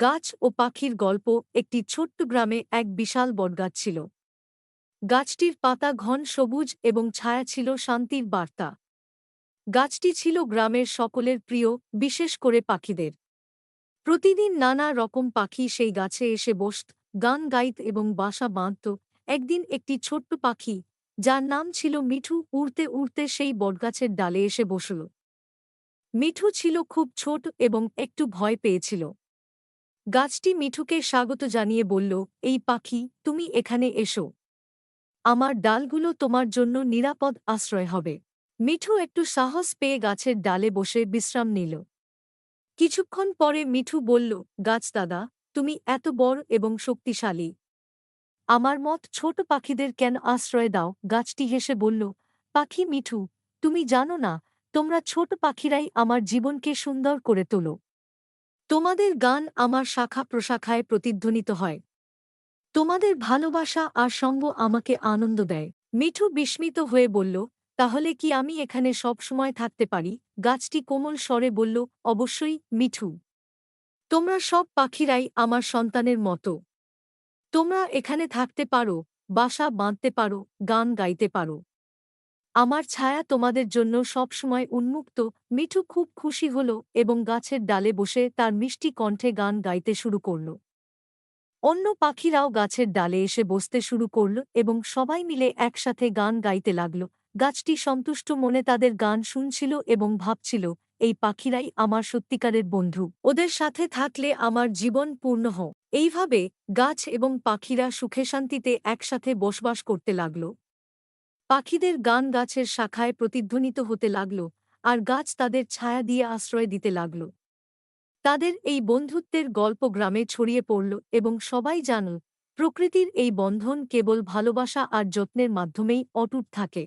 গাছ ও পাখির গল্প একটি ছোট্ট গ্রামে এক বিশাল বটগাছ ছিল। গাছটির পাতা ঘন সবুজ এবং ছায়া ছিল শান্তির বার্তা। গাছটি ছিল গ্রামের সকলের প্রিয়, বিশেষ করে পাখিদের। প্রতিদিন নানা রকম পাখি সেই গাছে এসে বসত, গান গাইত এবং বাসা বাঁধত। একদিন একটি ছোট্ট পাখি, যার নাম ছিল মিঠু, উড়তে উড়তে সেই বটগাছের ডালে এসে বসল। মিঠু ছিল খুব ছোট এবং একটু ভয় পেয়েছিল। গাছটি মিঠুকে স্বাগত জানিয়ে বলল, এই পাখি, তুমি এখানে এসো। আমার ডালগুলো তোমার জন্য নিরাপদ আশ্রয় হবে মিঠু একটু সাহস পেয়ে গাছের ডালে বসে বিশ্রাম নিল। কিছুক্ষণ পরে মিঠু বলল, গাছ দাদা, তুমি এত বড় এবং শক্তিশালী। আমার মত ছোট পাখিদের কেন আশ্রয় দাও গাছটি হেসে বলল, পাখি মিঠু, তুমি জানো না, তোমরা ছোট পাখিরাই আমার জীবনকে সুন্দর করে তোলো। তোমাদের গান আমার শাখা প্রশাখায় প্রতিধ্বনিত হয়। তোমাদের ভালোবাসা আর সঙ্গ আমাকে আনন্দ দেয়। মিঠু বিস্মিত হয়ে বলল, তাহলে কি আমি এখানে সব সময় থাকতে পারি? গাছটি কোমল স্বরে বলল, অবশ্যই, মিঠু। তোমরা সব পাখিরাই আমার সন্তানের মতো। তোমরা এখানে থাকতে পারো, বাসা বাঁধতে পারো, গান গাইতে পারো। আমার ছায়া তোমাদের জন্য সবসময় উন্মুক্ত। মিঠু খুব খুশি হল এবং গাছের ডালে বসে তার মিষ্টি কণ্ঠে গান গাইতে শুরু করল। অন্য পাখিরাও গাছের ডালে এসে বসতে শুরু করল এবং সবাই মিলে একসাথে গান গাইতে লাগল। গাছটি সন্তুষ্ট মনে তাদের গান শুনছিল এবং ভাবছিল, এই পাখিরাই আমার সত্যিকারের বন্ধু। ওদের সাথে থাকলে আমার জীবন পূর্ণ হ এইভাবে গাছ এবং পাখিরা সুখে শান্তিতে একসাথে বসবাস করতে লাগল। পাখিদের গান গাছের শাখায় প্রতিধ্বনিত হতে লাগল, আর গাছ তাদের ছায়া দিয়ে আশ্রয় দিতে লাগল। তাদের এই বন্ধুত্বের গল্প গ্রামে ছড়িয়ে পড়ল এবং সবাই জানল প্রকৃতির এই বন্ধন কেবল ভালোবাসা আর যত্নের মাধ্যমেই অটুট থাকে।